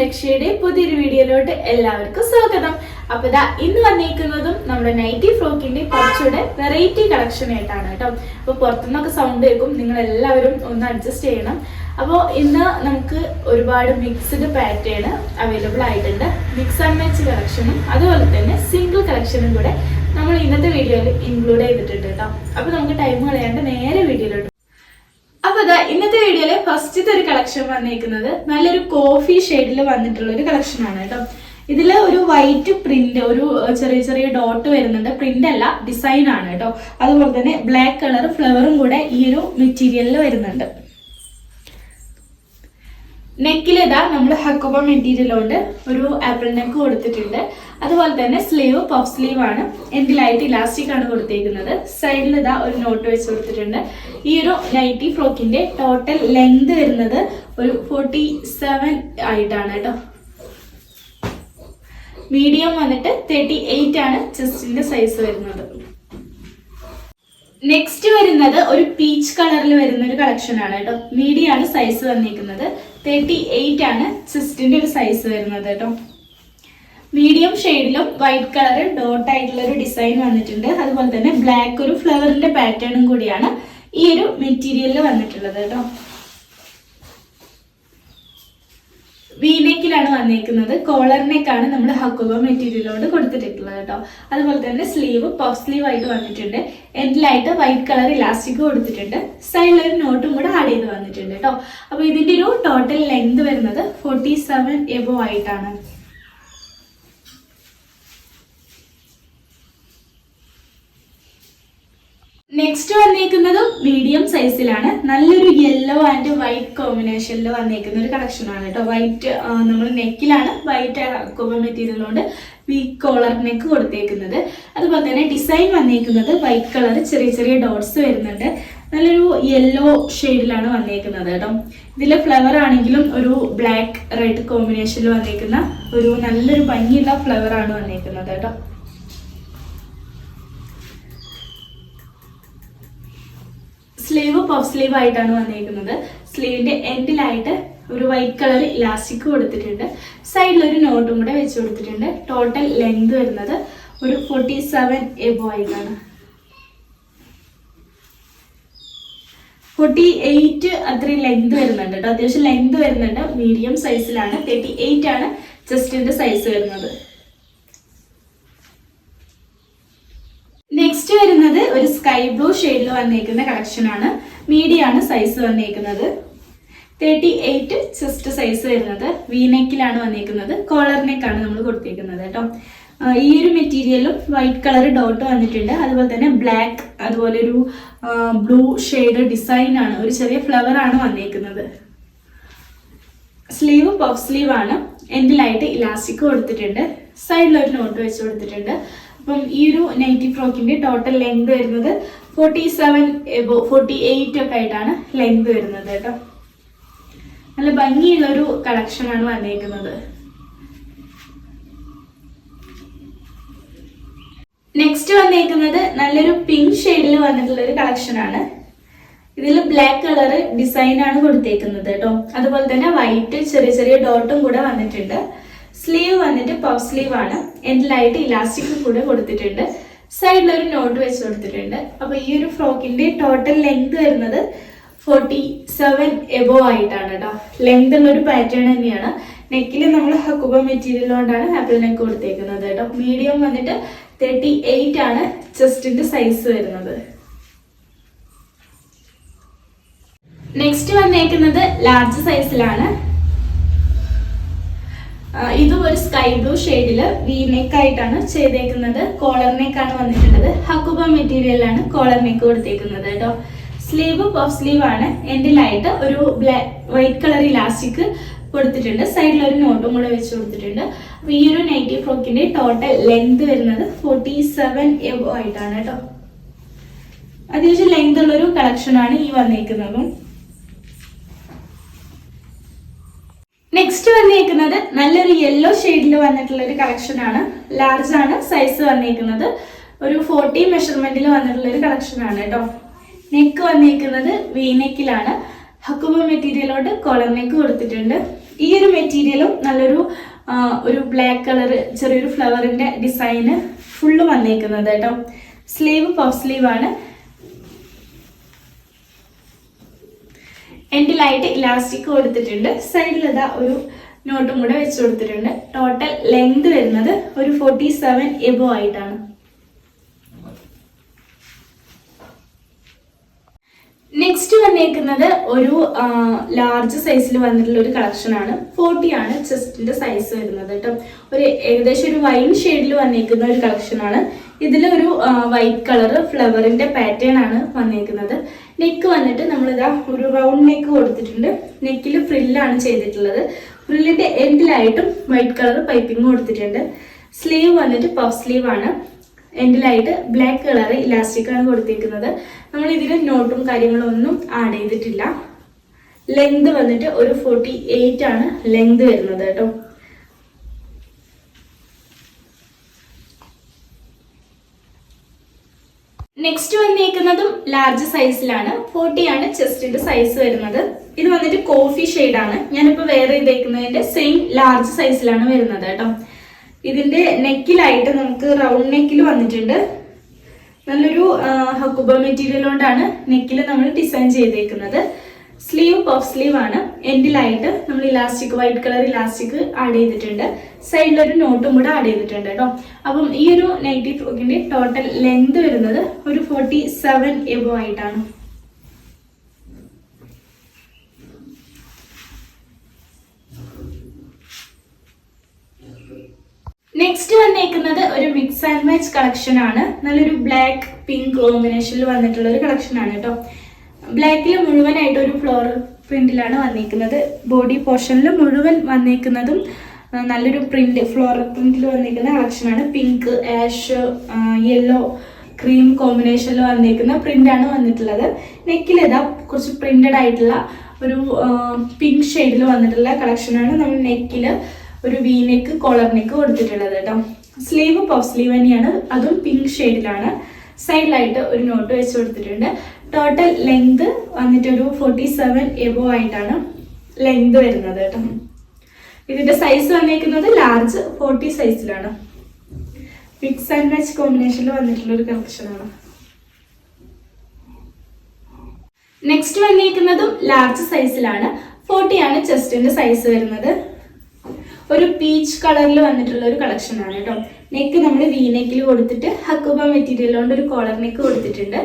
ലക്ഷ്യയുടെ പുതിയൊരു വീഡിയോയിലോട്ട് എല്ലാവർക്കും സ്വാഗതം. അപ്പൊ ഇതാ ഇന്ന് വന്നിരിക്കുന്നതും നമ്മുടെ നൈറ്റി ഫ്രോക്കിന്റെ കുറച്ചുകൂടെ വെറൈറ്റി കളക്ഷൻ ആയിട്ടാണ് കേട്ടോ. അപ്പൊ പുറത്തുനിന്നൊക്കെ സൗണ്ട് കേൾക്കും. നിങ്ങൾ എല്ലാവരും ഒന്ന് അഡ്ജസ്റ്റ് ചെയ്യണം. അപ്പോൾ ഇന്ന് നമുക്ക് ഒരുപാട് മിക്സ്ഡ് പാറ്റേൺ അവൈലബിൾ ആയിട്ടുണ്ട്. മിക്സ് ആൻഡ് മാച്ച് കളക്ഷനും അതുപോലെ തന്നെ സിംഗിൾ കളക്ഷനും കൂടെ നമ്മൾ ഇന്നത്തെ വീഡിയോയിൽ ഇൻക്ലൂഡ് ചെയ്തിട്ടുണ്ട് കേട്ടോ. അപ്പൊ നമുക്ക് ടൈം കളയാണ്ട് നേരെ വീഡിയോയിലോട്ട് അപ്പൊ ഇതാ ഇന്നത്തെ വീഡിയോയിൽ ഫസ്റ്റത്തെ ഒരു കളക്ഷൻ വന്നിരിക്കുന്നത് നല്ലൊരു കോഫി ഷെയ്ഡിൽ വന്നിട്ടുള്ള ഒരു കളക്ഷൻ ആണ് കേട്ടോ. ഇതിൽ ഒരു വൈറ്റ് പ്രിന്റ് ഒരു ചെറിയ ചെറിയ ഡോട്ട് വരുന്നുണ്ട്. പ്രിന്റ് അല്ല ഡിസൈൻ ആണ് കേട്ടോ. അതുപോലെ തന്നെ ബ്ലാക്ക് കളർ ഫ്ലവറും കൂടെ ഈ ഒരു മെറ്റീരിയലിൽ വരുന്നുണ്ട്. നെക്കിലിതാ നമ്മൾ ഹക്കോബ മെറ്റീരിയൽ കൊണ്ട് ഒരു ആപ്പിൾ നെക്ക് കൊടുത്തിട്ടുണ്ട്. അതുപോലെ തന്നെ സ്ലീവ് പഫ് സ്ലീവ് ആണ്. എൻഡിലായിട്ട് ഇലാസ്റ്റിക് ആണ് കൊടുത്തേക്കുന്നത്. സൈഡിൽ ഇതാ ഒരു നോട്ട് വെച്ച് കൊടുത്തിട്ടുണ്ട്. ഈ ഒരു നൈറ്റി ഫ്രോക്കിന്റെ ടോട്ടൽ ലെങ്ത് വരുന്നത് ഒരു ഫോർട്ടി സെവൻ ആയിട്ടാണ് കേട്ടോ. മീഡിയം വന്നിട്ട് തേർട്ടി എയ്റ്റ് ആണ് ചെസ്റ്റിന്റെ സൈസ് വരുന്നത്. നെക്സ്റ്റ് വരുന്നത് ഒരു പീച്ച് കളറിൽ വരുന്ന ഒരു കളക്ഷൻ ആണ് കേട്ടോ. മീഡിയം ആണ് സൈസ് വന്നിരിക്കുന്നത് തേർട്ടി എയ്റ്റ് ആണ് ചെസ്റ്റിന്റെ ഒരു സൈസ് വരുന്നത് കേട്ടോ. മീഡിയം ഷെയ്ഡിലും വൈറ്റ് കളർ ഡോട്ട് ആയിട്ടുള്ള ഒരു ഡിസൈൻ വന്നിട്ടുണ്ട്. അതുപോലെ തന്നെ ബ്ലാക്ക് ഒരു ഫ്ലവറിന്റെ പാറ്റേണും കൂടിയാണ് ഈ ഒരു മെറ്റീരിയലിൽ വന്നിട്ടുള്ളത് കേട്ടോ. വീനെക്കിലാണ് വന്നേക്കുന്നത്. കോളർ നെക്കാണ് നമ്മൾ ഹക്കുബ മെറ്റീരിയലോട് കൊടുത്തിട്ടുള്ളത് കേട്ടോ. അതുപോലെ തന്നെ സ്ലീവ് പഫ് സ്ലീവ് ആയിട്ട് വന്നിട്ടുണ്ട്. എൻഡിലായിട്ട് വൈറ്റ് കളർ ഇലാസ്റ്റിക് കൊടുത്തിട്ടുണ്ട്. സൈഡിൽ ഒരു നോട്ടും കൂടെ ആഡ് ചെയ്ത് വന്നിട്ടുണ്ട് കേട്ടോ. അപ്പൊ ഇതിന്റെ ഒരു ടോട്ടൽ ലെങ്ത് വരുന്നത് ഫോർട്ടി സെവൻ എബോ ആയിട്ടാണ്. നെക്സ്റ്റ് വന്നേക്കുന്നതും മീഡിയം സൈസിലാണ് നല്ലൊരു യെല്ലോ ആൻഡ് വൈറ്റ് കോമ്പിനേഷനിൽ വന്നേക്കുന്ന ഒരു കളക്ഷൻ ആണ് കേട്ടോ. വൈറ്റ് നമ്മൾ നെക്കിലാണ് വൈറ്റ് കോമ മെറ്റീരിയൽ കൊണ്ട് വീക്ക് കോളർ നെക്ക് കൊടുത്തേക്കുന്നത്. അതുപോലെ തന്നെ ഡിസൈൻ വന്നേക്കുന്നത് വൈറ്റ് കളർ ചെറിയ ചെറിയ ഡോട്ട്സ് വരുന്നുണ്ട്. നല്ലൊരു യെല്ലോ ഷെയ്ഡിലാണ് വന്നേക്കുന്നത് കേട്ടോ. ഇതിലെ ഫ്ലവർ ആണെങ്കിലും ഒരു ബ്ലാക്ക് റെഡ് കോമ്പിനേഷനിൽ വന്നേക്കുന്ന ഒരു നല്ലൊരു ഭംഗിയുള്ള ഫ്ലവർ ആണ് വന്നേക്കുന്നത് കേട്ടോ. സ്ലീവ് പഫ് സ്ലീവ് ആയിട്ടാണ് വന്നിരിക്കുന്നത് സ്ലീവിന്റെ എൻഡിലായിട്ട് ഒരു വൈറ്റ് കളർ ഇലാസ്റ്റിക് കൊടുത്തിട്ടുണ്ട്. സൈഡിൽ ഒരു നോട്ടും കൂടെ വെച്ച് കൊടുത്തിട്ടുണ്ട്. ടോട്ടൽ ലെങ്ത് വരുന്നത് ഒരു ഫോർട്ടി സെവൻ എബോ ആയിട്ടാണ്. ഫോർട്ടി എയ്റ്റ് അത്രയും ലെങ്ത് വരുന്നുണ്ട് കേട്ടോ. അത്യാവശ്യം ലെങ്ത് വരുന്നുണ്ട്. മീഡിയം സൈസിലാണ് തേർട്ടി എയ്റ്റ് ആണ് ചെസ്റ്റിന്റെ സൈസ് വരുന്നത്. നെക്സ്റ്റ് വരുന്നത് ഒരു സ്കൈ ബ്ലൂ ഷെയ്ഡിൽ വന്നേക്കുന്ന കളക്ഷൻ ആണ്. മീഡിയാണ് സൈസ് വന്നേക്കുന്നത്. തേർട്ടി എയ്റ്റ് ചെസ്റ്റ് സൈസ് വരുന്നത് വീനെക്കിലാണ് വന്നേക്കുന്നത്. കോളർ നെക്കാണ് നമ്മൾ കൊടുത്തേക്കുന്നത് കേട്ടോ. ഈ ഒരു മെറ്റീരിയലും വൈറ്റ് കളർ ഡോട്ട് വന്നിട്ടുണ്ട്. അതുപോലെ തന്നെ ബ്ലാക്ക് അതുപോലെ ഒരു ബ്ലൂ ഷെയ്ഡ് ഡിസൈൻ ആണ്. ഒരു ചെറിയ ഫ്ലവർ ആണ് വന്നേക്കുന്നത്. സ്ലീവ് പഫ് സ്ലീവ് ആണ്. എൻഡിലായിട്ട് ഇലാസ്റ്റിക് കൊടുത്തിട്ടുണ്ട് സൈഡിലൊരു നോട്ട് വെച്ച് കൊടുത്തിട്ടുണ്ട്. അപ്പം ഈ ഒരു നൈറ്റി ഫ്രോക്കിന്റെ ടോട്ടൽ ലെങ്ത് വരുന്നത് forty seven above forty eight ഒക്കെ ആയിട്ടാണ് ലെങ്ത് വരുന്നത് കേട്ടോ. നല്ല ഭംഗിയുള്ള ഒരു കളക്ഷൻ ആണ് വന്നേക്കുന്നത്. നെക്സ്റ്റ് വന്നേക്കുന്നത് നല്ലൊരു പിങ്ക് ഷെയ്ഡിൽ വന്നിട്ടുള്ള ഒരു കളക്ഷൻ ആണ്. ഇതിൽ ബ്ലാക്ക് കളർ ഡിസൈനാണ് കൊടുത്തേക്കുന്നത് കേട്ടോ. അതുപോലെ തന്നെ വൈറ്റ് ചെറിയ ചെറിയ ഡോട്ടും കൂടെ വന്നിട്ടുണ്ട്. സ്ലീവ് വന്നിട്ട് പഫ് സ്ലീവ് ആണ്. എൻഡിലായിട്ട് ഇലാസ്റ്റിക് കൂടെ കൊടുത്തിട്ടുണ്ട്. സൈഡിൽ ഒരു നോട്ട് വെച്ച് കൊടുത്തിട്ടുണ്ട്. അപ്പൊ ഈ ഒരു ഫ്രോക്കിന്റെ ടോട്ടൽ ലെങ്ത് വരുന്നത് ഫോർട്ടി സെവൻ എബോ ആയിട്ടാണ് കേട്ടോ ലെങ്ത് ഉള്ള ഒരു പാറ്റേൺ തന്നെയാണ്. നെക്കിൽ നമ്മൾ ഹക്കുബ മെറ്റീരിയൽ കൊണ്ടാണ് ആപ്പിൾ നെക്ക് കൊടുത്തേക്കുന്നത് കേട്ടോ മീഡിയം വന്നിട്ട് തേർട്ടി എയ്റ്റ് ആണ് ചെസ്റ്റിന്റെ സൈസ് വരുന്നത്. നെക്സ്റ്റ് വന്നേക്കുന്നത് ലാർജ് സൈസിലാണ് ഇതും ഒരു സ്കൈ ബ്ലൂ ഷെയ്ഡിൽ വി നെക്ക് ആയിട്ടാണ് ചെയ്തേക്കുന്നത്. കോളർ നെക്ക് ആണ് വന്നിട്ടുള്ളത്. ഹക്കുബ മെറ്റീരിയലാണ് കോളർ നെക്ക് കൊടുത്തേക്കുന്നത് കേട്ടോ. സ്ലീവ് പഫ് സ്ലീവ് ആണ്. എൻഡിലായിട്ട് ഒരു ബ്ലാക്ക് വൈറ്റ് കളർ ഇലാസ്റ്റിക് കൊടുത്തിട്ടുണ്ട്. സൈഡിൽ ഒരു നോട്ടും കൂടെ വെച്ച് കൊടുത്തിട്ടുണ്ട്. അപ്പൊ ഈ ഒരു നൈറ്റി ഫ്രോക്കിന്റെ ടോട്ടൽ ലെങ്ത് വരുന്നത് ഫോർട്ടി സെവൻ എബോ ആയിട്ടാണ് കേട്ടോ. അത്യാവശ്യം ലെങ്ത് ഉള്ളൊരു കളക്ഷൻ ആണ് ഈ വന്നേക്കുന്നതും. നെക്സ്റ്റ് വന്നേക്കുന്നത് നല്ലൊരു യെല്ലോ ഷെയ്ഡിൽ വന്നിട്ടുള്ള ഒരു കളക്ഷൻ ആണ്. ലാർജ് ആണ് സൈസ് വന്നേക്കുന്നത്. ഒരു ഫോർട്ടി മെഷർമെന്റിൽ വന്നിട്ടുള്ള ഒരു കളക്ഷൻ ആണ് കേട്ടോ നെക്ക് വന്നേക്കുന്നത് വീനെക്കിലാണ് ഹക്കുബ മെറ്റീരിയലോട്ട് കോളർ നെക്ക് കൊടുത്തിട്ടുണ്ട്. ഈ ഒരു മെറ്റീരിയലും നല്ലൊരു ഒരു ബ്ലാക്ക് കളർ ചെറിയൊരു ഫ്ലവറിന്റെ ഡിസൈന് ഫുള്ള് വന്നേക്കുന്നത് കേട്ടോ സ്ലീവ് പഫ് സ്ലീവ് ആണ്. എൻഡിലായിട്ട് ഇലാസ്റ്റിക് കൊടുത്തിട്ടുണ്ട്. സൈഡിൽ ഒരു നോട്ടും കൂടെ വെച്ച് കൊടുത്തിട്ടുണ്ട്. ടോട്ടൽ ലെങ്ത് വരുന്നത് ഒരു ഫോർട്ടി സെവൻ എബോ ആയിട്ടാണ്. നെക്സ്റ്റ് വന്നേക്കുന്നത് ഒരു ലാർജ് സൈസിൽ വന്നിട്ടുള്ള ഒരു കളക്ഷൻ ആണ്. ഫോർട്ടി ആണ് ചെസ്റ്റിന്റെ സൈസ് വരുന്നത് കേട്ടോ. ഒരു ഏകദേശം ഒരു വൈൻ ഷെയ്ഡിൽ വന്നേക്കുന്ന ഒരു കളക്ഷൻ ആണ്. ഇതിലൊരു വൈറ്റ് കളർ ഫ്ലവറിന്റെ പാറ്റേൺ ആണ് വന്നേക്കുന്നത്. നെക്ക് വന്നിട്ട് നമ്മളിതാ ഒരു റൗണ്ട് നെക്ക് കൊടുത്തിട്ടുണ്ട്. നെക്കിൽ ഫ്രില്ലാണ് ചെയ്തിട്ടുള്ളത്. ഫ്രില്ലിന്റെ എൻഡിലായിട്ടും വൈറ്റ് കളർ പൈപ്പിംഗ് കൊടുത്തിട്ടുണ്ട്. സ്ലീവ് വന്നിട്ട് പഫ് സ്ലീവ് ആണ്. എൻഡിലായിട്ട് ബ്ലാക്ക് കളർ ഇലാസ്റ്റിക് ആണ് കൊടുത്തിരിക്കുന്നത് നമ്മൾ ഇതിൽ നോട്ടും കാര്യങ്ങളും ഒന്നും ആഡ് ചെയ്തിട്ടില്ല. ലെങ്ത് വന്നിട്ട് ഒരു ഫോർട്ടി എയ്റ്റ് ആണ് ലെങ്ത് വരുന്നത് കേട്ടോ. നെക്സ്റ്റ് വന്നേക്കുന്നതും ലാർജ് സൈസിലാണ് ഫോർട്ടി ആണ് ചെസ്റ്റിന്റെ സൈസ് വരുന്നത്. ഇത് വന്നിട്ട് കോഫി ആണ്. ഞാനിപ്പോ വേറെ ഇതേക്കുന്നതിന്റെ സെയിം ലാർജ് സൈസിലാണ് വരുന്നത് കേട്ടോ. ഇതിന്റെ നെക്കിലായിട്ട് നമുക്ക് റൗണ്ട് നെക്കിൽ വന്നിട്ടുണ്ട്. നല്ലൊരു ഹക്കുബ മെറ്റീരിയൽ കൊണ്ടാണ് നെക്കിൽ നമ്മൾ ഡിസൈൻ ചെയ്തേക്കുന്നത്. സ്ലീവ് പഫ് സ്ലീവ് ആണ്. എൻഡിലായിട്ട് നമ്മൾ elastic white colour elastic add ചെയ്തിട്ടുണ്ട്. സൈഡിൽ ഒരു നോട്ടും കൂടെ ആഡ് ചെയ്തിട്ടുണ്ട് കേട്ടോ അപ്പം ഈ ഒരു നൈറ്റി ഫ്രോക്കിന്റെ ടോട്ടൽ ലെങ്ത് വരുന്നത് ഒരു ഫോർട്ടി സെവൻ എബോ ആയിട്ടാണ്. നെക്സ്റ്റ് വന്നേക്കുന്നത് ഒരു മിക്സ് ആൻഡ് മാച്ച് കളക്ഷൻ ആണ്. നല്ലൊരു ബ്ലാക്ക് പിങ്ക് കോമ്പിനേഷനിൽ വന്നിട്ടുള്ള ഒരു കളക്ഷൻ ആണ് കേട്ടോ ബ്ലാക്കിൽ മുഴുവനായിട്ട് ഒരു ഫ്ലോറൽ പ്രിന്റിലാണ് വന്നിരിക്കുന്നത് ബോഡി പോർഷനിൽ മുഴുവൻ വന്നിരിക്കുന്നതും നല്ലൊരു പ്രിന്റ് ഫ്ലോറൽ പ്രിന്റിൽ വന്നിരിക്കുന്ന കളക്ഷനാണ് പിങ്ക് ആഷ് യെല്ലോ ക്രീം കോമ്പിനേഷനിൽ വന്നിരിക്കുന്ന പ്രിന്റാണ് വന്നിട്ടുള്ളത്. നെക്കിൽ ഇതാ കുറച്ച് പ്രിന്റഡ് ആയിട്ടുള്ള ഒരു പിങ്ക് ഷെയ്ഡിൽ വന്നിട്ടുള്ള കളക്ഷനാണ് നമ്മൾ നെക്കിൽ ഒരു വി നെക്ക് കോളർ നെക്ക് കൊടുത്തിട്ടുള്ളത് കേട്ടോ. സ്ലീവ് പഫ് സ്ലീവ് തന്നെയാണ്. അതും പിങ്ക് ഷെയ്ഡിലാണ് സൈഡിലായിട്ട് ഒരു നോട്ട് വെച്ച് കൊടുത്തിട്ടുണ്ട്. ടോട്ടൽ ലെങ്ത് വന്നിട്ടൊരു ഫോർട്ടി സെവൻ എബോ ആയിട്ടാണ് ലെങ്ത് വരുന്നത് കേട്ടോ. ഇതിന്റെ സൈസ് വന്നിരിക്കുന്നത് ലാർജ് ഫോർട്ടി സൈസിലാണ് മിക്സ് ആൻഡ് മാച്ച് കോമ്പിനേഷനിൽ വന്നിട്ടുള്ള ഒരു കളക്ഷനാണ് നെക്സ്റ്റ് വന്നിരിക്കുന്നതും ലാർജ് സൈസിലാണ് ഫോർട്ടി ആണ് ചെസ്റ്റിന്റെ സൈസ് വരുന്നത്. ഒരു പീച്ച് കളറിൽ വന്നിട്ടുള്ള ഒരു കളക്ഷനാണ് കേട്ടോ. നെക്ക് നമ്മൾ വി നെക്കിൽ കൊടുത്തിട്ട് ഹക്കുബ മെറ്റീരിയൽ കൊണ്ട് ഒരു കോളർ നെക്ക് കൊടുത്തിട്ടുണ്ട്.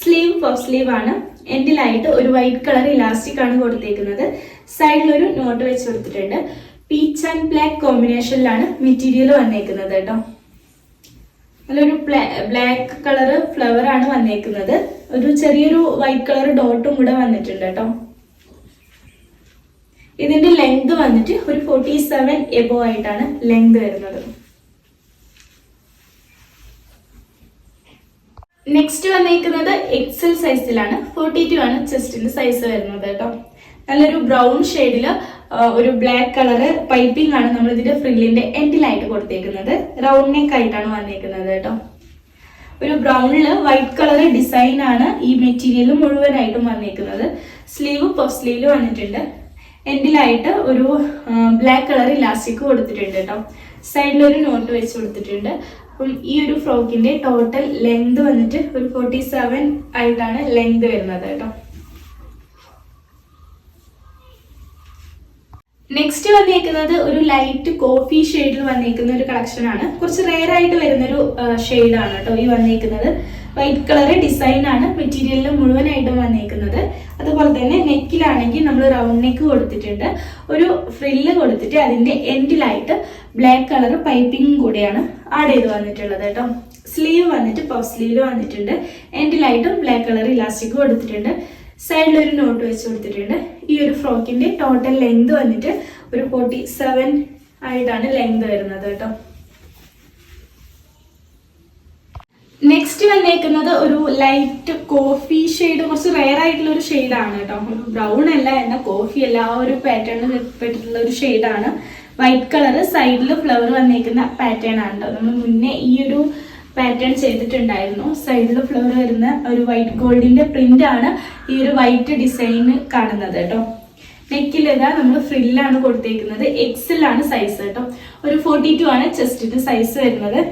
സ്ലീവ് ഫോർ സ്ലീവ് ആണ്. എൻഡിലായിട്ട് ഒരു വൈറ്റ് കളർ ഇലാസ്റ്റിക് ആണ് കൊടുത്തേക്കുന്നത്. സൈഡിൽ ഒരു നോട്ട് വെച്ച് കൊടുത്തിട്ടുണ്ട്. പീച്ച് ആൻഡ് ബ്ലാക്ക് കോമ്പിനേഷനിലാണ് മെറ്റീരിയൽ വന്നേക്കുന്നത് കേട്ടോ. നല്ലൊരു ബ്ലാക്ക് കളർ ഫ്ലവർ ആണ് വന്നേക്കുന്നത്. ഒരു ചെറിയൊരു വൈറ്റ് കളർ ഡോട്ടും കൂടെ വന്നിട്ടുണ്ട് കേട്ടോ. ഇതിന്റെ ലെങ്ത് വന്നിട്ട് ഒരു ഫോർട്ടി സെവൻ എബോ ആയിട്ടാണ് ലെങ്ത് വരുന്നത്. നെക്സ്റ്റ് വന്നേക്കുന്നത് എക്സൽ സൈസിലാണ് ഫോർട്ടി ടു ആണ് ചെസ്റ്റിന്റെ സൈസ് വരുന്നത് കേട്ടോ. നല്ലൊരു ബ്രൗൺ ഷെയ്ഡിൽ ഒരു ബ്ലാക്ക് കളറ് പൈപ്പിംഗ് ആണ് നമ്മൾ ഇതിന്റെ ഫ്രില്ലിന്റെ എൻഡിലായിട്ട് കൊടുത്തേക്കുന്നത്. റൗണ്ട് നെക്ക് ആയിട്ടാണ് വന്നേക്കുന്നത് കേട്ടോ. ഒരു ബ്രൗണിൽ വൈറ്റ് കളർ ഡിസൈൻ ആണ് ഈ മെറ്റീരിയൽ മുഴുവനായിട്ടും വന്നേക്കുന്നത്. സ്ലീവ് പഫ് സ്ലീവ് വന്നിട്ടുണ്ട്. എൻഡിലായിട്ട് ഒരു ബ്ലാക്ക് കളർ ഇലാസ്റ്റിക് കൊടുത്തിട്ടുണ്ട് കേട്ടോ. സൈഡിൽ ഒരു നോട്ട് വെച്ച് കൊടുത്തിട്ടുണ്ട്. അപ്പം ഈ ഒരു ഫ്രോക്കിന്റെ ടോട്ടൽ ലെങ്ത് വന്നിട്ട് ഒരു ഫോർട്ടി സെവൻ ആയിട്ടാണ് ലെങ്ത് വരുന്നത് കേട്ടോ. നെക്സ്റ്റ് വന്നേക്കുന്നത് ഒരു ലൈറ്റ് കോഫി ഷെയ്ഡിൽ വന്നേക്കുന്ന ഒരു കളക്ഷൻ ആണ്. കുറച്ച് റെയർ ആയിട്ട് വരുന്നൊരു ഒരു ആണ് കേട്ടോ ഈ വന്നേക്കുന്നത്. വൈറ്റ് കളർ ഡിസൈൻ ആണ് മെറ്റീരിയലിൽ മുഴുവനായിട്ടും വന്നേക്കുന്നത്. അതുപോലെ തന്നെ നെക്കിലാണെങ്കിൽ നമ്മൾ റൗണ്ട് നെക്ക് കൊടുത്തിട്ടുണ്ട്. ഒരു ഫ്രില്ല് കൊടുത്തിട്ട് അതിന്റെ എൻഡിലായിട്ട് ബ്ലാക്ക് കളർ പൈപ്പിംഗും കൂടെയാണ് ആഡ് ചെയ്ത് വന്നിട്ടുള്ളത് കേട്ടോ. സ്ലീവ് വന്നിട്ട് പഫ് സ്ലീവിൽ വന്നിട്ടുണ്ട്. എൻഡിലായിട്ടും ബ്ലാക്ക് കളർ ഇലാസ്റ്റിക് കൊടുത്തിട്ടുണ്ട്. സൈഡിൽ ഒരു നോട്ട് വെച്ച് കൊടുത്തിട്ടുണ്ട്. ഈ ഒരു ഫ്രോക്കിന്റെ ടോട്ടൽ ലെങ്ത് വന്നിട്ട് ഒരു ഫോർട്ടി സെവൻ ആയിട്ടാണ് ലെങ്ത് വരുന്നത് കേട്ടോ. നെക്സ്റ്റ് വന്നേക്കുന്നത് ഒരു ലൈറ്റ് കോഫി ഷെയ്ഡ് കുറച്ച് റെയർ ആയിട്ടുള്ള ഒരു ഷെയ്ഡാണ് കേട്ടോ. ഒരു ബ്രൗൺ അല്ല എന്ന കോഫി അല്ല. ആ ഒരു പാറ്റേണിൽ പെട്ടിട്ടുള്ള ഒരു ഷെയ്ഡാണ് വൈറ്റ് കളർ സൈഡിൽ ഫ്ലവർ വന്നേക്കുന്ന പാറ്റേൺ ആണ് കേട്ടോ. നമ്മൾ മുന്നേ ഈ ഒരു പാറ്റേൺ ചെയ്തിട്ടുണ്ടായിരുന്നു. സൈഡിൽ ഫ്ലവർ വരുന്ന ഒരു വൈറ്റ് ഗോൾഡിന്റെ പ്രിന്റ് ആണ് ഈ ഒരു വൈറ്റ് ഡിസൈൻ കാണുന്നത് കേട്ടോ. നെക്കിൽ ഇതാ നമ്മൾ ഫ്രില്ലാണ് കൊടുത്തേക്കുന്നത്. എക്സിലാണ് സൈസ് കേട്ടോ. ഒരു ഫോർട്ടി ടു ആണ് ചെസ്റ്റിന്റെ സൈസ് വരുന്നത്.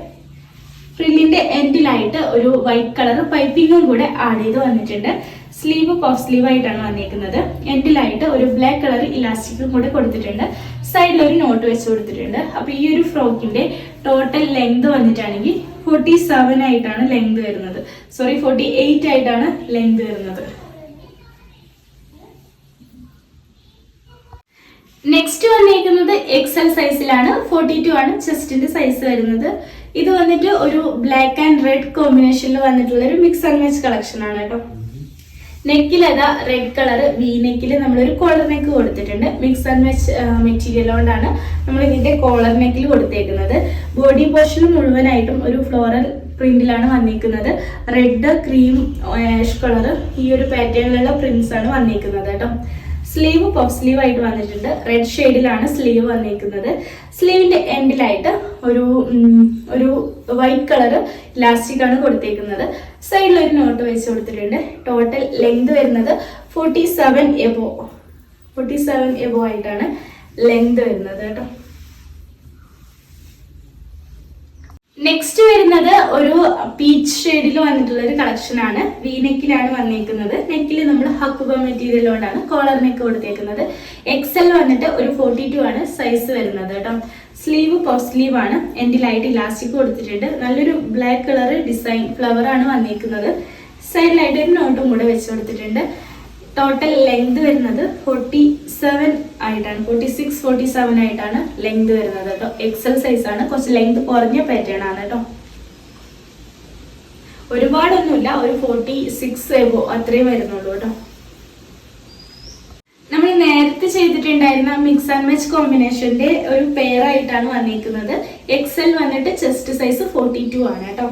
എൻഡിലായിട്ട് ഒരു വൈറ്റ് കളർ പൈപ്പിങ്ങും കൂടെ ആഡ് ചെയ്ത് വന്നിട്ടുണ്ട്. സ്ലീവ് പോസ്റ്റ് സ്ലീവ് ആയിട്ടാണ് വന്നിരിക്കുന്നത്. എൻഡിലായിട്ട് ഒരു ബ്ലാക്ക് കളർ ഇലാസ്റ്റിക്കും കൂടെ കൊടുത്തിട്ടുണ്ട്. സൈഡിൽ ഒരു നോട്ട് വെച്ച് കൊടുത്തിട്ടുണ്ട്. അപ്പൊ ഈ ഒരു ഫ്രോക്കിന്റെ ടോട്ടൽ ലെങ്ത് വന്നിട്ടാണെങ്കിൽ ഫോർട്ടി സെവൻ ആയിട്ടാണ് ലെങ്ത് വരുന്നത്. സോറി ഫോർട്ടി എയ്റ്റ് ആയിട്ടാണ് ലെങ്ത് വരുന്നത്. നെക്സ്റ്റ് വന്നിരിക്കുന്നത് എക്സൽ സൈസിലാണ് ഫോർട്ടി ടു ആണ് ചെസ്റ്റിന്റെ സൈസ് വരുന്നത്. ഇത് വന്നിട്ട് ഒരു ബ്ലാക്ക് ആൻഡ് റെഡ് കോമ്പിനേഷനിൽ വന്നിട്ടുള്ള ഒരു മിക്സ് ആൻഡ് മാച്ച് കളക്ഷൻ ആണ് കേട്ടോ. നെക്കിൽ അതാ റെഡ് കളർ വി നെക്കിൽ നമ്മളൊരു കോളർ നെക്ക് കൊടുത്തിട്ടുണ്ട്. മിക്സ് ആൻഡ് മാച്ച് മെറ്റീരിയൽ കൊണ്ടാണ് നമ്മൾ ഇതിന്റെ കോളർ നെക്കിൽ കൊടുത്തേക്കുന്നത്. ബോഡി പോർഷൻ മുഴുവനായിട്ടും ഒരു ഫ്ലോറൽ പ്രിന്റിലാണ് വന്നിരിക്കുന്നത് റെഡ് ക്രീം ആഷ് കളർ ഈ ഒരു പാറ്റേണിലുള്ള പ്രിന്റ്സ് ആണ് വന്നിരിക്കുന്നത് കേട്ടോ. സ്ലീവ് പഫ് സ്ലീവ് ആയിട്ട് വന്നിട്ടുണ്ട്. റെഡ് ഷെയ്ഡിലാണ് സ്ലീവ് വന്നിരിക്കുന്നത് സ്ലീവിന്റെ എൻഡിലായിട്ട് ഒരു ഒരു വൈറ്റ് കളർ ഇലാസ്റ്റിക് ആണ് കൊടുത്തേക്കുന്നത്. സൈഡിൽ ഒരു നോട്ട് വെച്ച് കൊടുത്തിട്ടുണ്ട്. ടോട്ടൽ ലെങ്ത് വരുന്നത് forty seven above forty seven above ആയിട്ടാണ് ലെങ്ത് വരുന്നത് കേട്ടോ. നെക്സ്റ്റ് വരുന്നത് ഒരു പീച്ച് ഷെയ്ഡിൽ വന്നിട്ടുള്ള ഒരു കളക്ഷൻ ആണ്. വി നെക്കിലാണ് വന്നിരിക്കുന്നത് നെക്കിൽ നമ്മൾ ഹക്കുബ മെറ്റീരിയൽ കൊണ്ടാണ് കോളർ നെക്ക് കൊടുത്തേക്കുന്നത്. എക്സൽ വന്നിട്ട് ഒരു ഫോർട്ടി ടു ആണ് സൈസ് വരുന്നത് കേട്ടോ. സ്ലീവ് പഫ് സ്ലീവ് ആണ്. എൻഡിലായിട്ട് ഇലാസ്റ്റിക് കൊടുത്തിട്ടുണ്ട്. നല്ലൊരു ബ്ലാക്ക് കളർ ഡിസൈൻ ഫ്ലവർ ആണ് വന്നിരിക്കുന്നത് സൈഡിലായിട്ട് ഒരു നോട്ടും കൂടെ വെച്ച് കൊടുത്തിട്ടുണ്ട്. ടോട്ടൽ ലെങ്ത് വരുന്നത് ഫോർട്ടി സെവൻ ആയിട്ടാണ്. ഫോർട്ടി സിക്സ് ഫോർട്ടി സെവൻ ആയിട്ടാണ് ലെങ്ത് വരുന്നത് കേട്ടോ. എക്സൽ സൈസ് ആണ്. കുറച്ച് ലെങ്ത് കുറഞ്ഞ പാറ്റേൺ ആണ് കേട്ടോ. ഒരുപാടൊന്നുമില്ല. ഒരു ഫോർട്ടി സിക്സ് അത്രയും വരുന്നുള്ളൂ കേട്ടോ. നമ്മൾ നേരത്തെ ചെയ്തിട്ടുണ്ടായിരുന്ന മിക്സ് ആൻഡ് മാച്ച് കോമ്പിനേഷന്റെ ഒരു പെയർ ആയിട്ടാണ് വന്നിരിക്കുന്നത്. എക്സൽ വന്നിട്ട് ചെസ്റ്റ് സൈസ് ഫോർട്ടി ആണ് കേട്ടോ.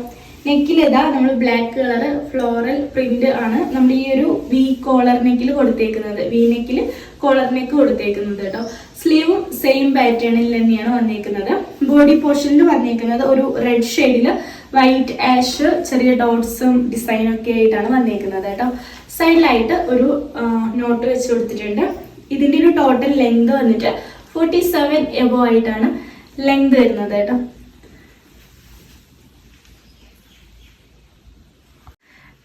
നെക്കിൽ ഇതാ നമ്മൾ ബ്ലാക്ക് കളർ ഫ്ലോറൽ പ്രിന്റ് ആണ് നമ്മൾ ഈ ഒരു വി കോളർ നെക്കിൽ കൊടുത്തേക്കുന്നത്. വി നെക്കിൽ കോളർ നെക്ക് കൊടുത്തേക്കുന്നത് കേട്ടോ. സ്ലീവും സെയിം പാറ്റേണിൽ തന്നെയാണ് വന്നേക്കുന്നത്. ബോഡി പോർഷനിൽ വന്നേക്കുന്നത് ഒരു റെഡ് ഷെയ്ഡിൽ വൈറ്റ് ആഷ് ചെറിയ ഡോട്ട്സും ഡിസൈനും ഒക്കെ ആയിട്ടാണ് വന്നേക്കുന്നത് കേട്ടോ. സൈഡിലായിട്ട് ഒരു നോട്ട് വെച്ച് കൊടുത്തിട്ടുണ്ട്. ഇതിന്റെ ഒരു ടോട്ടൽ ലെങ്ത് വന്നിട്ട് ഫോർട്ടി സെവൻ എബോ ആയിട്ടാണ് ലെങ്ത് വരുന്നത് കേട്ടോ.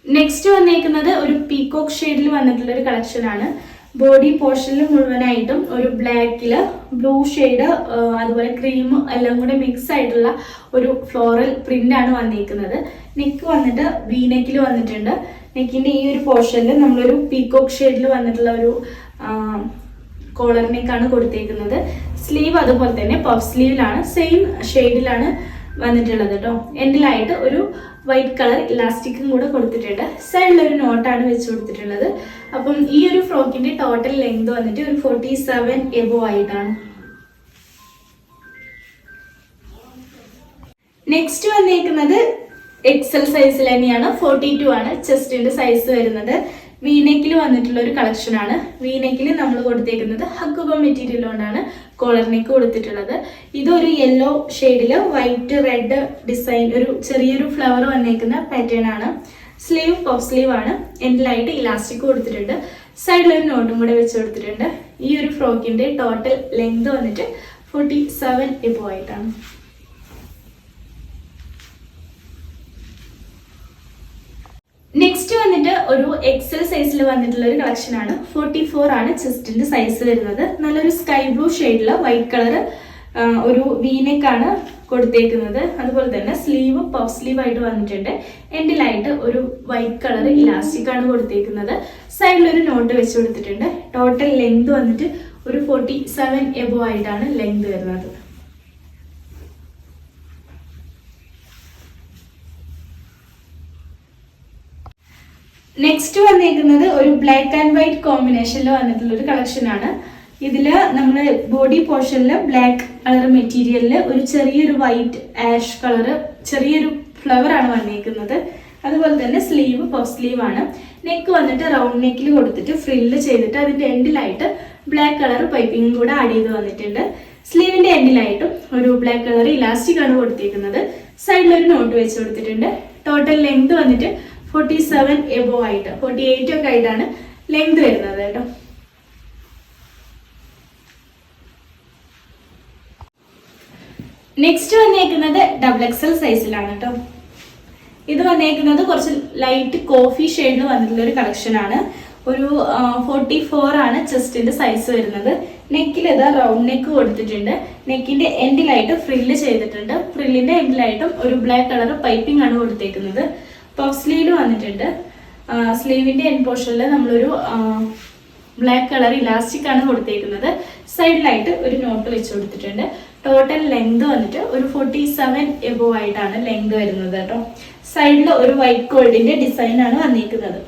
നെക്സ്റ്റ് വന്നേക്കുന്നത് ഒരു പീകോക്ക് ഷെയ്ഡിൽ വന്നിട്ടുള്ള ഒരു കളക്ഷൻ ആണ്. ബോഡി പോർഷനിൽ മുഴുവനായിട്ടും ഒരു ബ്ലാക്കിൽ ബ്ലൂ ഷെയ്ഡ് അതുപോലെ ക്രീം എല്ലാം കൂടെ മിക്സ് ആയിട്ടുള്ള ഒരു ഫ്ലോറൽ പ്രിന്റ് ആണ് വന്നിരിക്കുന്നത് നെക്ക് വന്നിട്ട് വി നെക്കിൽ വന്നിട്ടുണ്ട്. നെക്കിന്റെ ഈ ഒരു പോർഷനിൽ നമ്മളൊരു പീകോക്ക് ഷെയ്ഡിൽ വന്നിട്ടുള്ള ഒരു കോളർ നെക്കാണ് കൊടുത്തേക്കുന്നത്. സ്ലീവ് അതുപോലെ തന്നെ പഫ് സ്ലീവിലാണ് സെയിം ഷെയ്ഡിലാണ് വന്നിട്ടുള്ളത് കേട്ടോ എൻഡിലായിട്ട് ഒരു വൈറ്റ് കളർ ഇലാസ്റ്റിക്കും കൂടെ കൊടുത്തിട്ടുണ്ട്. സൈഡിൽ ഒരു നോട്ടാണ് വെച്ച് കൊടുത്തിട്ടുള്ളത്. അപ്പം ഈ ഒരു ഫ്രോക്കിന്റെ ടോട്ടൽ ലെങ്ത് വന്നിട്ട് ഒരു ഫോർട്ടി സെവൻ എബോ ആയിട്ടാണ്. നെക്സ്റ്റ് വന്നേക്കുന്നത് എക്സൽ സൈസിൽ തന്നെയാണ്. ഫോർട്ടി ടു ആണ് ചെസ്റ്റിന്റെ സൈസ് വരുന്നത്. വീനെക്കിൽ വന്നിട്ടുള്ള ഒരു കളക്ഷൻ ആണ്. വീനെക്കിൽ നമ്മൾ കൊടുത്തേക്കുന്നത് ഹക്കുബ മെറ്റീരിയൽ കൊണ്ടാണ് കോളർ നെക്ക് കൊടുത്തിട്ടുള്ളത്. ഇതൊരു യെല്ലോ ഷെയ്ഡിൽ വൈറ്റ് റെഡ് ഡിസൈൻ ഒരു ചെറിയൊരു ഫ്ലവർ വന്നേക്കുന്ന പാറ്റേൺ ആണ്. സ്ലീവ് പഫ് സ്ലീവ് ആണ്. എൻഡിലായിട്ട് ഇലാസ്റ്റിക് കൊടുത്തിട്ടുണ്ട്. സൈഡിൽ ഒരു നോട്ടും കൂടെ വെച്ച് കൊടുത്തിട്ടുണ്ട്. ഈ ഒരു ഫ്രോക്കിന്റെ ടോട്ടൽ ലെങ്ത് വന്നിട്ട് ഫോർട്ടി സെവൻ ആയിട്ടാണ് നെക്സ്റ്റ് വന്നിട്ട് ഒരു എക്സൽ സൈസിൽ വന്നിട്ടുള്ള ഒരു കളക്ഷൻ ആണ്. ഫോർട്ടി ഫോർ ആണ് ചെസ്റ്റിന്റെ സൈസ് വരുന്നത്. നല്ലൊരു സ്കൈ ബ്ലൂ ഷെയ്ഡിൽ വൈറ്റ് കളർ ഒരു വീനെക്കാണ് കൊടുത്തേക്കുന്നത്. അതുപോലെ തന്നെ സ്ലീവ് പഫ് സ്ലീവ് ആയിട്ട് വന്നിട്ടുണ്ട്. എൻഡിലായിട്ട് ഒരു വൈറ്റ് കളർ ഇലാസ്റ്റിക് ആണ് കൊടുത്തേക്കുന്നത്. സൈഡിൽ ഒരു നോട്ട് വെച്ച് കൊടുത്തിട്ടുണ്ട്. ടോട്ടൽ ലെങ്ത് വന്നിട്ട് ഒരു ഫോർട്ടി സെവൻ എബോ ആയിട്ടാണ് ലെങ്ത് വരുന്നത്. നെക്സ്റ്റ് വന്നേക്കുന്നത് ഒരു ബ്ലാക്ക് ആൻഡ് വൈറ്റ് കോമ്പിനേഷനിൽ വന്നിട്ടുള്ള ഒരു കളക്ഷൻ ആണ്. ഇതിൽ നമ്മൾ ബോഡി പോർഷനിൽ ബ്ലാക്ക് കളർ മെറ്റീരിയലിൽ ഒരു ചെറിയൊരു വൈറ്റ് ആഷ് കളർ ചെറിയൊരു ഫ്ലവർ ആണ് വന്നേക്കുന്നത്. അതുപോലെ തന്നെ സ്ലീവ് പഫ് സ്ലീവ് ആണ്. നെക്ക് വന്നിട്ട് റൗണ്ട് നെക്കിൽ കൊടുത്തിട്ട് ഫ്രില്ല് ചെയ്തിട്ട് അതിന്റെ എൻഡിലായിട്ട് ബ്ലാക്ക് കളർ പൈപ്പിംഗ് കൂടെ ആഡ് ചെയ്ത് വന്നിട്ടുണ്ട്. സ്ലീവിന്റെ എൻഡിലായിട്ടും ഒരു ബ്ലാക്ക് കളർ ഇലാസ്റ്റിക് ആണ് കൊടുത്തിരിക്കുന്നത് സൈഡിൽ ഒരു നോട്ട് വെച്ച് കൊടുത്തിട്ടുണ്ട്. ടോട്ടൽ ലെങ്ത് വന്നിട്ട് ഫോർട്ടി സെവൻ എബോ ആയിട്ട് ഫോർട്ടി എയ്റ്റ് ഒക്കെ ആയിട്ടാണ് ലെങ്ത് വരുന്നത് കേട്ടോ. നെക്സ്റ്റ് വന്നേക്കുന്നത് ഡബിൾ എക്സൽ സൈസിലാണ് കേട്ടോ. ഇത് വന്നേക്കുന്നത് കുറച്ച് ലൈറ്റ് കോഫി ഷെയ്ഡിൽ വന്നിട്ടുള്ള ഒരു കളക്ഷൻ ആണ്. ഒരു ഫോർട്ടി ഫോർ ആണ് ചെസ്റ്റിന്റെ സൈസ് വരുന്നത്. നെക്കിൽ ഇത് റൗണ്ട് നെക്ക് കൊടുത്തിട്ടുണ്ട്. നെക്കിന്റെ എൻഡിലായിട്ട് ഫ്രില്ല് ചെയ്തിട്ടുണ്ട്. ഫ്രില്ലിന്റെ എൻഡിലായിട്ടും ഒരു ബ്ലാക്ക് കളർ പൈപ്പിംഗ് ആണ് കൊടുത്തേക്കുന്നത്. പഫ് സ്ലീവ് വന്നിട്ടുണ്ട്. സ്ലീവിന്റെ എൻ പോർഷനിൽ നമ്മളൊരു ബ്ലാക്ക് കളർ ഇലാസ്റ്റിക് ആണ് കൊടുത്തേക്കുന്നത്. സൈഡിലായിട്ട് ഒരു നോട്ട് വെച്ച് കൊടുത്തിട്ടുണ്ട്. ടോട്ടൽ ലെങ്ത് വന്നിട്ട് ഒരു ഫോർട്ടി സെവൻ എബോ ആയിട്ടാണ് ലെങ്ത് വരുന്നത് കേട്ടോ. സൈഡിൽ ഒരു വൈറ്റ് ഗോൾഡിന്റെ ഡിസൈൻ ആണ് വന്നിരിക്കുന്നത്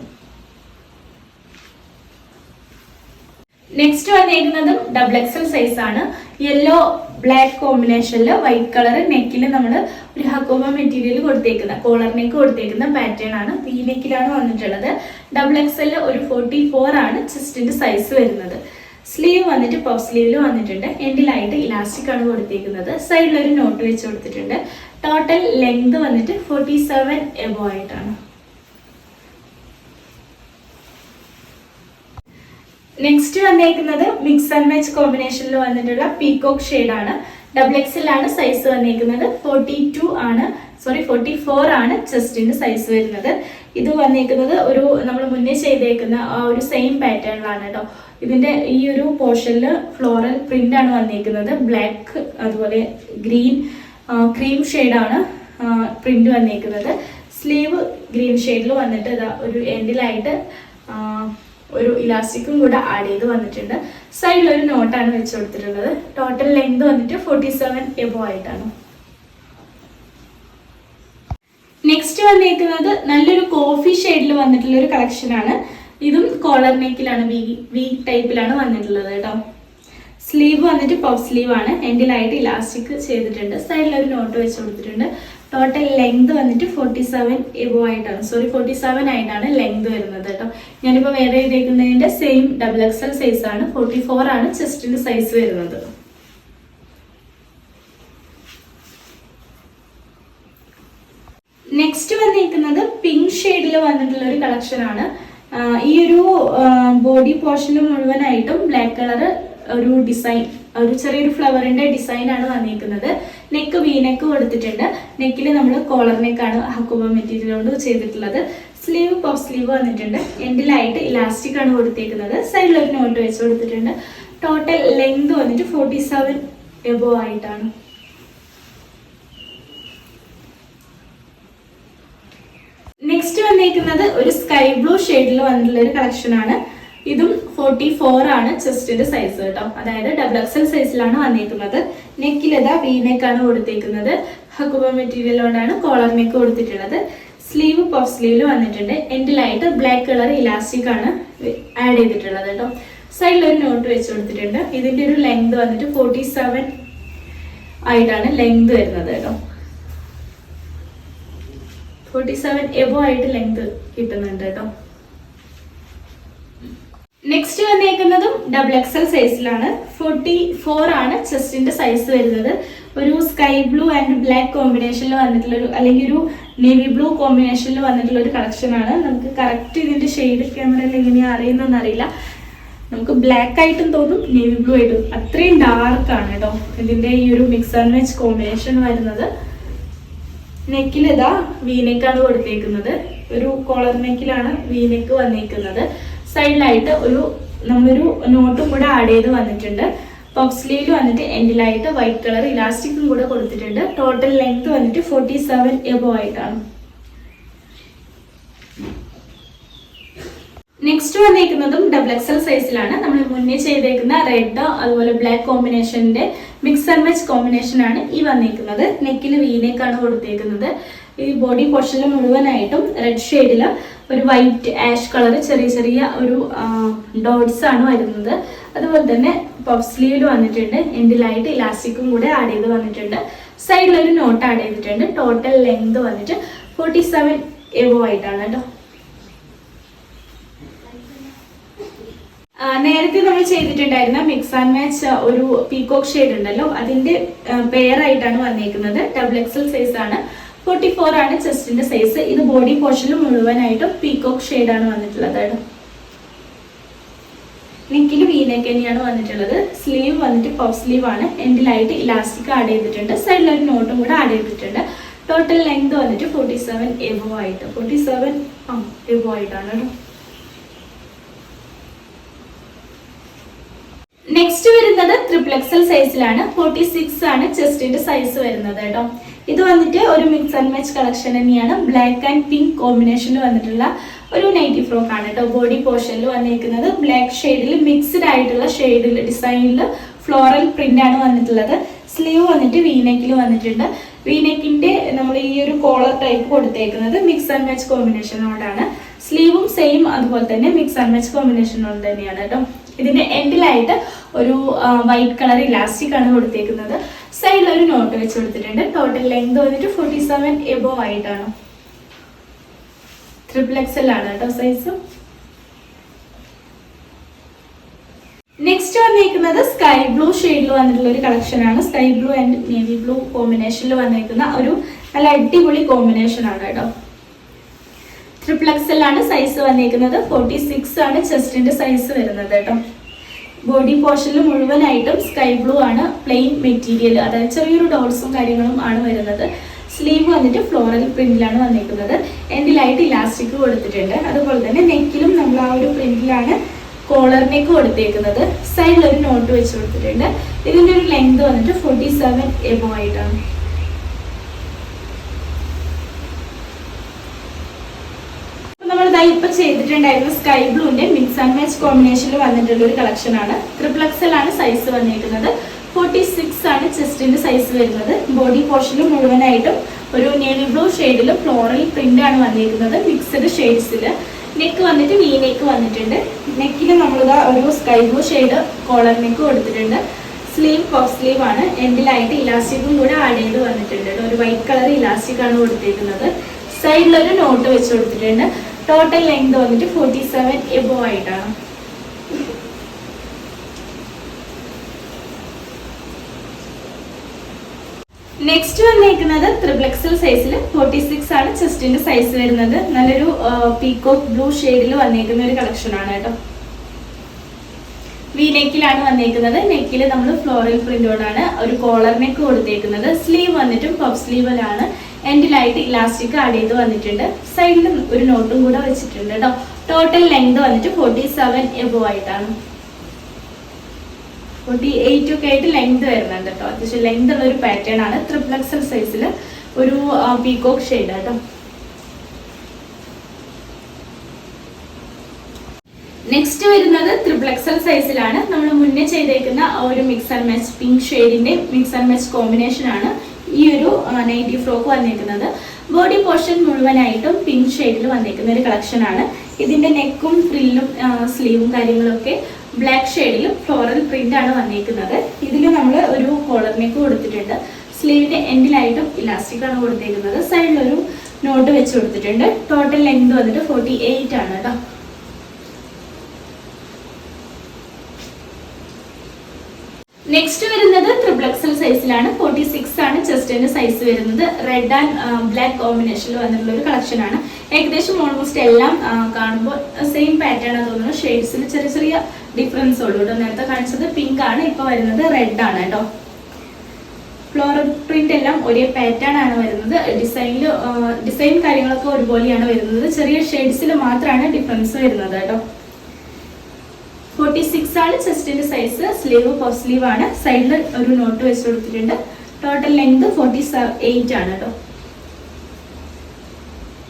നെക്സ്റ്റ് വന്നിരിക്കുന്നതും ഡബിൾ എക്സൽ സൈസ് ആണ്. യെല്ലോ ബ്ലാക്ക് കോമ്പിനേഷനിൽ വൈറ്റ് കളർ നെക്കിൽ നമ്മൾ ഒരു ഹക്കോമ മെറ്റീരിയൽ കൊടുത്തേക്കുന്ന കോളർ നെക്ക് കൊടുത്തേക്കുന്ന പാറ്റേൺ ആണ് വി നെക്കിലാണ് വന്നിട്ടുള്ളത്. ഡബിൾ എക്സ് എൽ ഒരു ഫോർട്ടി ഫോർ ആണ് ചെസ്റ്റിന്റെ സൈസ് വരുന്നത്. സ്ലീവ് വന്നിട്ട് പഫ് സ്ലീവിൽ വന്നിട്ടുണ്ട്. എൻഡിലായിട്ട് ഇലാസ്റ്റിക് ആണ് കൊടുത്തേക്കുന്നത്. സൈഡിൽ ഒരു നോട്ട് വെച്ച് കൊടുത്തിട്ടുണ്ട്. ടോട്ടൽ ലെങ്ത് വന്നിട്ട് ഫോർട്ടി സെവൻ എബോ ആയിട്ടാണ്. നെക്സ്റ്റ് വന്നേക്കുന്നത് മിക്സ് ആൻഡ് മാച്ച് കോമ്പിനേഷനിൽ വന്നിട്ടുള്ള പീകോക്ക് ആണ്. ഡബിൾ എക്സിലാണ് സൈസ് വന്നേക്കുന്നത്. ഫോർട്ടി ടു ആണ്. സോറി ഫോർട്ടി ഫോർ ആണ് ചെസ്റ്റിന്റെ സൈസ് വരുന്നത്. ഇത് വന്നേക്കുന്നത് ഒരു നമ്മൾ മുന്നേ ചെയ്തേക്കുന്ന ആ ഒരു സെയിം പാറ്റേണിലാണ് കേട്ടോ ഇതിന്റെ ഈ ഒരു പോർഷനിൽ ഫ്ലോറൽ പ്രിന്റ് ആണ് വന്നേക്കുന്നത്. ബ്ലാക്ക് അതുപോലെ ഗ്രീൻ ക്രീം ഷെയ്ഡാണ് പ്രിന്റ് വന്നേക്കുന്നത്. സ്ലീവ് ഗ്രീൻ ഷെയ്ഡിൽ വന്നിട്ട് ഒരു എൻഡിലായിട്ട് ഒരു ഇലാസ്റ്റിക്കും കൂടെ ആഡ് ചെയ്ത് വന്നിട്ടുണ്ട്. സൈഡിൽ ഒരു നോട്ടാണ് വെച്ച് കൊടുത്തിട്ടുള്ളത്. ടോട്ടൽ ലെങ്ത് വന്നിട്ട് ഫോർട്ടി സെവൻ എബോ ആയിട്ടാണ്. നെക്സ്റ്റ് വന്നിരിക്കുന്നത് നല്ലൊരു കോഫി ഷെയ്ഡിൽ വന്നിട്ടുള്ള ഒരു കളക്ഷൻ ആണ്. ഇതും കോളർ നെക്കിലാണ് വി വി ടൈപ്പിലാണ് വന്നിട്ടുള്ളത് കേട്ടോ. സ്ലീവ് വന്നിട്ട് പഫ് സ്ലീവ് ആണ്. എൻഡിലായിട്ട് ഇലാസ്റ്റിക് ചെയ്തിട്ടുണ്ട്. സൈഡിൽ ഒരു നോട്ട് വെച്ച് കൊടുത്തിട്ടുണ്ട്. ടോട്ടൽ ലെങ്ത് വന്നിട്ട് ഫോർട്ടി സെവൻ എബോ ആയിട്ടാണ്. സോറി ഫോർട്ടി സെവൻ ആയിട്ടാണ് ലെങ്ത് വരുന്നത് കേട്ടോ. ഞാനിപ്പോൾ വേറെ ചെയ്തേക്കുന്നതിന്റെ സെയിം ഡബിൾ എക്സൽ സൈസ് ആണ്. ഫോർട്ടി ഫോർ ആണ് ചെസ്റ്റിന്റെ സൈസ് വരുന്നത്. നെക്സ്റ്റ് വന്നിരിക്കുന്നത് പിങ്ക് ഷെയ്ഡിൽ വന്നിട്ടുള്ള ഒരു കളക്ഷൻ ആണ്. ഈ ഒരു ബോഡി പോർഷനിൽ മുഴുവനായിട്ടും ബ്ലാക്ക് കളർ ഒരു ഡിസൈൻ ഒരു ചെറിയൊരു ഫ്ലവറിന്റെ ഡിസൈൻ ആണ് വന്നിരിക്കുന്നത്. നെക്ക് വി നെക്ക് കൊടുത്തിട്ടുണ്ട് നെക്കിൽ നമ്മൾ കോളർ നെക്കാണ് ഹക്കുബ മെറ്റീരിയൽ കൊണ്ട് ചെയ്തിട്ടുള്ളത്. സ്ലീവ് പഫ് സ്ലീവ് വന്നിട്ടുണ്ട്. എൻഡിലായിട്ട് ഇലാസ്റ്റിക് ആണ് കൊടുത്തേക്കുന്നത്. സൈഡിൽ ഒരു നോട്ട് വെച്ച് കൊടുത്തിട്ടുണ്ട്. ടോട്ടൽ ലെങ്ത് വന്നിട്ട് ഫോർട്ടി സെവൻ എബോ ആയിട്ടാണ്. നെക്സ്റ്റ് വന്നേക്കുന്നത് ഒരു സ്കൈ ബ്ലൂ ഷെയ്ഡിൽ വന്നിട്ടുള്ള ഒരു കളക്ഷൻ ആണ്. ഇതും ഫോർട്ടി ഫോർ ആണ് ചെസ്റ്റിന്റെ സൈസ് കേട്ടോ. അതായത് ഡബിൾ എക്സൽ സൈസിലാണ് വന്നിരിക്കുന്നത് നെക്കിൽ ഇതാ വി നെക്കാണ് കൊടുത്തേക്കുന്നത്. ഹക്കുബ മെറ്റീരിയൽ കൊണ്ടാണ് കോളർ നെക്ക് കൊടുത്തിട്ടുള്ളത്. സ്ലീവ് പഫ് സ്ലീവിൽ വന്നിട്ടുണ്ട്. എൻഡിലായിട്ട് ബ്ലാക്ക് കളർ ഇലാസ്റ്റിക് ആണ് ആഡ് ചെയ്തിട്ടുള്ളത് കേട്ടോ. സൈഡിൽ ഒരു നോട്ട് വെച്ച് കൊടുത്തിട്ടുണ്ട്. ഇതിന്റെ ഒരു ലെങ്ത് വന്നിട്ട് ഫോർട്ടി സെവൻ ആയിട്ടാണ് ലെങ്ത് വരുന്നത് കേട്ടോ. ഫോർട്ടി സെവൻ എബോ ആയിട്ട് ലെങ്ത് കിട്ടുന്നുണ്ട് കേട്ടോ. നെക്സ്റ്റ് വന്നേക്കുന്നതും ഡബിൾ എക്സൽ സൈസിലാണ് ഫോർട്ടി ഫോർ ആണ് ചെസ്റ്റിന്റെ സൈസ് വരുന്നത്. ഒരു സ്കൈ ബ്ലൂ ആൻഡ് ബ്ലാക്ക് കോമ്പിനേഷനിൽ വന്നിട്ടുള്ള ഒരു അല്ലെങ്കിൽ ഒരു നേവി ബ്ലൂ കോമ്പിനേഷനിൽ വന്നിട്ടുള്ള ഒരു കളക്ഷൻ ആണ്. നമുക്ക് കറക്റ്റ് ഇതിന്റെ ഷെയ്ഡ് ക്യാമറയിൽ എങ്ങനെയാ അറിയുന്നതെന്ന് അറിയില്ല. നമുക്ക് ബ്ലാക്ക് ആയിട്ടും തോന്നും നേവി ബ്ലൂ ആയിട്ടും. അത്രയും ഡാർക്ക് ആണ് കേട്ടോ ഇതിന്റെ ഈ ഒരു മിക്സ് ആൻഡ് മാച്ച് കോമ്പിനേഷൻ വരുന്നത്. നെക്കിലിതാ വീനെക്കാണ് കൊടുത്തേക്കുന്നത്. ഒരു കോളർ നെക്കിലാണ് വീനെക്ക് വന്നേക്കുന്നത്. സൈഡിലായിട്ട് ഒരു നമ്മളൊരു നോട്ടും കൂടെ ആഡ് ചെയ്ത് വന്നിട്ടുണ്ട്. പഫ് സ്ലീവിൽ വന്നിട്ട് എൻഡിലായിട്ട് വൈറ്റ് കളർ ഇലാസ്റ്റിക്കും കൂടെ കൊടുത്തിട്ടുണ്ട്. ടോട്ടൽ ലെങ്ത് വന്നിട്ട് ഫോർട്ടി സെവൻ എബോ ആയിട്ടാണ്. നെക്സ്റ്റ് വന്നേക്കുന്നതും ഡബിൾ എക്സൽ സൈസിലാണ് നമ്മൾ മുന്നേ ചെയ്തേക്കുന്ന റെഡ് അതുപോലെ ബ്ലാക്ക് കോമ്പിനേഷന്റെ മിക്സ് ആൻഡ് മാച്ച് കോമ്പിനേഷൻ ആണ് ഈ വന്നേക്കുന്നത്. നെക്കിൽ വീനേക്കാണ് കൊടുത്തേക്കുന്നത്. ഈ ബോഡി പോർഷനിൽ മുഴുവനായിട്ടും റെഡ് ഷെയ്ഡിൽ ഒരു വൈറ്റ് ആഷ് കളർ ചെറിയ ചെറിയ ഒരു ഡോട്ട്സ് ആണ് വരുന്നത്. അതുപോലെ തന്നെ പഫ് സ്ലീവിൽ വന്നിട്ടുണ്ട്. എൻഡിലായിട്ട് ഇലാസ്റ്റിക്കും കൂടെ ആഡ് ചെയ്ത് വന്നിട്ടുണ്ട്. സൈഡിൽ ഒരു നോട്ട് ആഡ് ചെയ്തിട്ടുണ്ട്. ടോട്ടൽ ലെങ്ത് വന്നിട്ട് ഫോർട്ടി സെവൻ എവോ ആയിട്ടാണ് കേട്ടോ. നേരത്തെ നമ്മൾ ചെയ്തിട്ടുണ്ടായിരുന്ന മിക്സ് ആൻഡ് മാച്ച് ഒരു പീകോക്ക് ഷെയ്ഡ് ഉണ്ടല്ലോ. അതിന്റെ പെയർ ആയിട്ടാണ് വന്നേക്കുന്നത്. ഡബിൾ എക്സൽ സൈസ് ആണ്. ഫോർട്ടി ഫോർ ആണ് ചെസ്റ്റിന്റെ സൈസ് ഇത് ബോഡി പോർഷനിൽ മുഴുവനായിട്ടും പീകോക്ക് ആണ് വന്നിട്ടുള്ളത്. നെക്കിൽ വീനേക്ക് തന്നെയാണ് വന്നിട്ടുള്ളത്. സ്ലീവ് വന്നിട്ട് പഫ് സ്ലീവ് ആണ്. എൻഡിലായിട്ട് ഇലാസ്റ്റിക് ആഡ് ചെയ്തിട്ടുണ്ട്. സൈഡിലൊരു നോട്ടും കൂടെ ആഡ് ചെയ്തിട്ടുണ്ട്. ടോട്ടൽ ലെങ്ത് വന്നിട്ട് ഫോർട്ടി സെവൻ എബോ ആയിട്ട്. ഫോർട്ടി സെവൻ ആ എബോ ആയിട്ടാണ് നെക്സ്റ്റ് വരുന്നത് ത്രിപ്ലക്സൽ സൈസിലാണ് ഫോർട്ടി സിക്സ് ആണ് ചെസ്റ്റിന്റെ സൈസ് വരുന്നത് കേട്ടോ. ഇത് വന്നിട്ട് ഒരു മിക്സ് ആൻഡ് മാച്ച് കളക്ഷൻ തന്നെയാണ്. ബ്ലാക്ക് ആൻഡ് പിങ്ക് കോമ്പിനേഷനിൽ വന്നിട്ടുള്ള ഒരു നൈറ്റി ഫ്രോക്ക് ആണ് കേട്ടോ ബോഡി പോർഷനിൽ വന്നിരിക്കുന്നത് ബ്ലാക്ക് ഷെയ്ഡിൽ മിക്സ്ഡ് ആയിട്ടുള്ള ഷെയ്ഡിൽ ഡിസൈനിൽ ഫ്ലോറൽ പ്രിന്റ് ആണ് വന്നിട്ടുള്ളത്. സ്ലീവ് വന്നിട്ട് വീനെക്കിൽ വന്നിട്ടുണ്ട്. വീനെക്കിന്റെ നമ്മൾ ഈ ഒരു കോളർ ടൈപ്പ് കൊടുത്തേക്കുന്നത് മിക്സ് ആൻഡ് മാച്ച് കോമ്പിനേഷനോടാണ് സ്ലീവും സെയിം അതുപോലെ തന്നെ മിക്സ് ആൻഡ് മാച്ച് കോമ്പിനേഷനോട് തന്നെയാണ് കേട്ടോ ഇതിന്റെ എൻഡിലായിട്ട് ഒരു വൈറ്റ് കളർ ഇലാസ്റ്റിക് ആണ് കൊടുത്തേക്കുന്നത്. സൈഡിൽ ഒരു നോട്ട് വെച്ച് കൊടുത്തിട്ടുണ്ട്. ടോട്ടൽ ലെങ്ത് വന്നിട്ട് ഫോർട്ടി സെവൻ എബോ ആയിട്ടാണ് ട്രിപ്പിൾ ആണ് കേട്ടോ സൈസ് നെക്സ്റ്റ് വന്നിരിക്കുന്നത് സ്കൈ ബ്ലൂ ഷെയ്ഡിൽ വന്നിട്ടുള്ള ഒരു കളക്ഷൻ ആണ്. Sky blue and navy blue കോമ്പിനേഷനിൽ വന്നിരിക്കുന്ന ഒരു നല്ല അടിപൊളി കോമ്പിനേഷൻ ആണ് കേട്ടോ. ട്രിപ്പിൾ ആണ് സൈസ് വന്നിരിക്കുന്നത് ഫോർട്ടി സിക്സ് ആണ് ചെസ്റ്റിന്റെ സൈസ് വരുന്നത് കേട്ടോ. ബോഡി പോർഷനിൽ മുഴുവനായിട്ടും സ്കൈ ബ്ലൂ ആണ് പ്ലെയിൻ മെറ്റീരിയൽ. അതായത് ചെറിയൊരു ഡോട്ട്സും കാര്യങ്ങളും ആണ് വരുന്നത്. സ്ലീവ് വന്നിട്ട് ഫ്ലോറൽ പ്രിന്റിലാണ് വന്നിരിക്കുന്നത് എൻഡിലായിട്ട് ഇലാസ്റ്റിക് കൊടുത്തിട്ടുണ്ട്. അതുപോലെ തന്നെ നെക്കിലും നമ്മൾ ആ ഒരു പ്രിന്റിലാണ് കോളർ നെക്ക് കൊടുത്തേക്കുന്നത്. സൈഡിൽ ഒരു നോട്ട് വെച്ച് കൊടുത്തിട്ടുണ്ട്. ഇതിന്റെ ഒരു ലെങ്ത് വന്നിട്ട് ഫോർട്ടി സെവൻ എബോ ആയിട്ടാണ്. ഇതാ ഇപ്പൊ ചെയ്തിട്ടുണ്ടായിരുന്നു സ്കൈ ബ്ലൂന്റെ മിക്സ് ആൻഡ് മാച്ച് കോമ്പിനേഷനിൽ വന്നിട്ടുള്ള ഒരു കളക്ഷൻ ആണ്. ത്രിപ്ലക്സലാണ് സൈസ് വന്നിരിക്കുന്നത്. ഫോർട്ടി സിക്സ് ആണ് ചെസ്റ്റിന്റെ സൈസ് വരുന്നത്. ബോഡി പോർഷനിൽ മുഴുവനായിട്ടും ഒരു നേവി ബ്ലൂ ഷെയ്ഡിൽ ഫ്ലോറൽ പ്രിന്റ് ആണ് വന്നിരിക്കുന്നത് മിക്സഡ് ഷെയ്ഡ്സിൽ നെക്ക് വന്നിട്ട് വി നെക്ക് വന്നിട്ടുണ്ട്. നെക്കിന് നമ്മളിതാ ഒരു sky blue shade collar neck കൊടുത്തിട്ടുണ്ട്. സ്ലീവ് പഫ് സ്ലീവ് ആണ്. എൻഡിലായിട്ട് ഇലാസ്റ്റിക്കും കൂടെ ആഡ് ചെയ്ത് വന്നിട്ടുണ്ട്. ഒരു വൈറ്റ് കളർ ഇലാസ്റ്റിക് ആണ് കൊടുത്തിരിക്കുന്നത്. സൈഡിലൊരു നോട്ട് വെച്ച് കൊടുത്തിട്ടുണ്ട്. ടോട്ടൽ ലെങ്ത് വന്നിട്ട് ഫോർട്ടി സെവൻ എബോ ആയിട്ടാണ്. നെക്സ്റ്റ് വന്നേക്കുന്നത് ത്രിപ്ലക്സൽ സൈസിൽ ഫോർട്ടി സിക്സ് ആണ് ചെസ്റ്റിന്റെ സൈസ് വരുന്നത്. നല്ലൊരു പീക്കോക്ക് ബ്ലൂ ഷെയ്ഡിൽ വന്നേക്കുന്ന ഒരു കളക്ഷൻ ആണ് കേട്ടോ. വി നെക്കിലാണ് വന്നേക്കുന്നത്. നെക്കിൽ നമ്മൾ ഫ്ലോറൽ പ്രിന്റോടാണ് ഒരു കോളർ നെക്ക് കൊടുത്തേക്കുന്നത്. സ്ലീവ് വന്നിട്ടും പഫ് സ്ലീവിലാണ് എൻഡിലായിട്ട് ഇലാസ്റ്റിക് ആഡ് ചെയ്ത് വന്നിട്ടുണ്ട്. സൈഡിൽ ഒരു നോട്ടും കൂടെ വെച്ചിട്ടുണ്ട് കേട്ടോ ടോട്ടൽ ലെങ്ത് വന്നിട്ട് ഫോർട്ടി സെവൻ എബോ ആയിട്ടാണ്. ഫോർട്ടി എയ്റ്റ് ഒക്കെ ആയിട്ട് ലെങ്ത് വരുന്നുണ്ട് കേട്ടോ അത്യാവശ്യം ലെങ്ത് ഉള്ള ഒരു പാറ്റേൺ ആണ്. ട്രിപ്പിൾ എക്സൽ സൈസിൽ ഒരു പീകോക്ക് ഷെയ്ഡ് കേട്ടോ നെക്സ്റ്റ് വരുന്നത് ത്രിപ്ലക്സൽ സൈസിലാണ് നമ്മൾ മുന്നേ ചെയ്തേക്കുന്ന ഒരു മിക്സ് ആൻഡ് മാച്ച് പിങ്ക് ഷെയ്ഡിന്റെ മിക്സ് ആൻഡ് മാച്ച് കോമ്പിനേഷൻ ആണ്. ഈ ഒരു നൈറ്റി ഫ്രോക്ക് വന്നിരിക്കുന്നത്. ബോഡി പോർഷൻ മുഴുവനായിട്ടും പിങ്ക് ഷെയ്ഡിൽ വന്നിരിക്കുന്ന ഒരു കളക്ഷൻ ആണ്. ഇതിന്റെ നെക്കും ഫ്രില്ലും സ്ലീവും കാര്യങ്ങളൊക്കെ ബ്ലാക്ക് ഷെയ്ഡിലും ഫ്ലോറൽ പ്രിന്റ് ആണ് വന്നിരിക്കുന്നത്. ഇതിൽ നമ്മൾ ഒരു കോളർ നെക്ക് കൊടുത്തിട്ടുണ്ട്. സ്ലീവിന്റെ എൻഡിലായിട്ടും ഇലാസ്റ്റിക് ആണ് കൊടുത്തിരിക്കുന്നത്. സൈഡിൽ ഒരു നോട്ട് വെച്ച് കൊടുത്തിട്ടുണ്ട്. ടോട്ടൽ ലെങ്ത് വന്നിട്ട് ഫോർട്ടി എയ്റ്റ് ആണ് കേട്ടോ നെക്സ്റ്റ് വരുന്നത് ത്രിപ്ലക്സൽ സൈസിലാണ് ഫോർട്ടി സിക്സ് ആണ് ചെസ്റ്റിന്റെ സൈസ് വരുന്നത്. റെഡ് ആൻഡ് ബ്ലാക്ക് കോമ്പിനേഷനിൽ വന്നിട്ടുള്ള ഒരു കളക്ഷൻ ആണ്. ഏകദേശം ഓൾമോസ്റ്റ് എല്ലാം കാണുമ്പോൾ സെയിം പാറ്റേൺ തോന്നുന്നു. ഷെയ്ഡ്സിൽ ചെറിയ ചെറിയ ഡിഫറൻസ് ഉള്ളൂ കേട്ടോ. നേരത്തെ കാണിച്ചത് പിങ്ക് ആണ് ഇപ്പൊ വരുന്നത് റെഡ് ആണ് കേട്ടോ. ഫ്ലോറൽ പ്രിന്റ് എല്ലാം ഒരേ പാറ്റേൺ ആണ് വരുന്നത്. ഡിസൈനിൽ ഡിസൈൻ കാര്യങ്ങളൊക്കെ ഒരുപോലെയാണ് വരുന്നത്. ചെറിയ ഷെയ്ഡ്സിൽ മാത്രമാണ് ഡിഫറൻസ് വരുന്നത് കേട്ടോ. ഫോർട്ടി സിക്സ് ആണ്. ചെസ്റ്റിന്റെ സൈസ് സ്ലീവ് പഫ് സ്ലീവ് ആണ് സൈഡിൽ ഒരു നോട്ട് വെച്ച് കൊടുത്തിട്ടുണ്ട്. ടോട്ടൽ ലെങ്ത് ഫോർട്ടി എയ്റ്റ് ആണ് കേട്ടോ